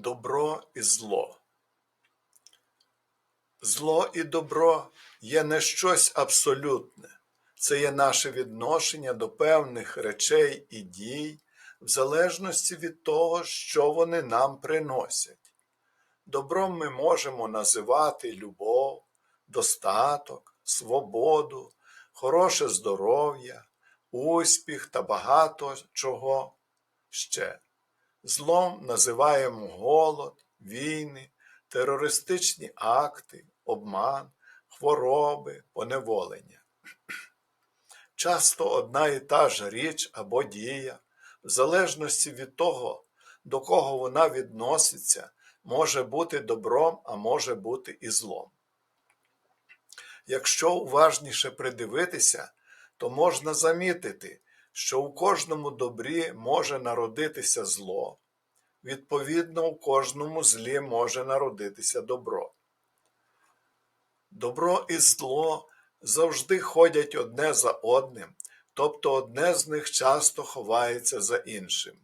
добро і зло. Зло і добро є не щось абсолютне, це є наше відношення до певних речей і дій в залежності від того, що вони нам приносять. Добром ми можемо називати любов, достаток, свободу, хороше здоров'я, успіх та багато чого ще. Злом називаємо голод, війни, терористичні акти, обман, хвороби, поневолення. Часто одна і та ж річ або дія, в залежності від того, до кого вона відноситься, може бути добром, а може бути і злом. Якщо уважніше придивитися, то можна замітити, що у кожному добрі може народитися зло, відповідно, у кожному злі може народитися добро. Добро і зло завжди ходять одне за одним, тобто одне з них часто ховається за іншим.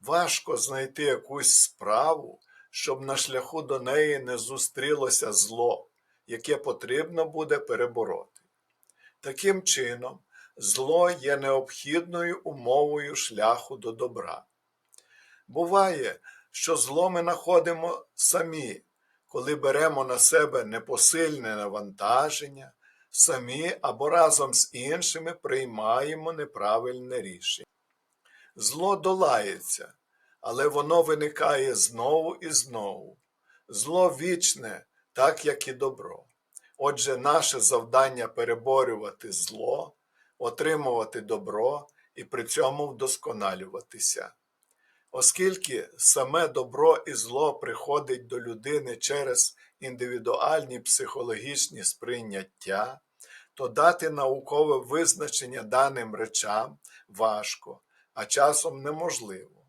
Важко знайти якусь справу, щоб на шляху до неї не зустрілося зло, яке потрібно буде перебороти. Таким чином, зло є необхідною умовою шляху до добра. Буває, що зло ми знаходимо самі, коли беремо на себе непосильне навантаження, самі або разом з іншими приймаємо неправильне рішення. Зло долається, але воно виникає знову і знову. Зло вічне, так як і добро. Отже, наше завдання переборювати зло, отримувати добро і при цьому вдосконалюватися. Оскільки саме добро і зло приходить до людини через індивідуальні психологічні сприйняття, то дати наукове визначення даним речам важко, а часом неможливо.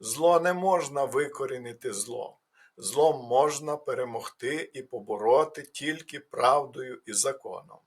Зло не можна викорінити злом. Злом можна перемогти і побороти тільки правдою і законом.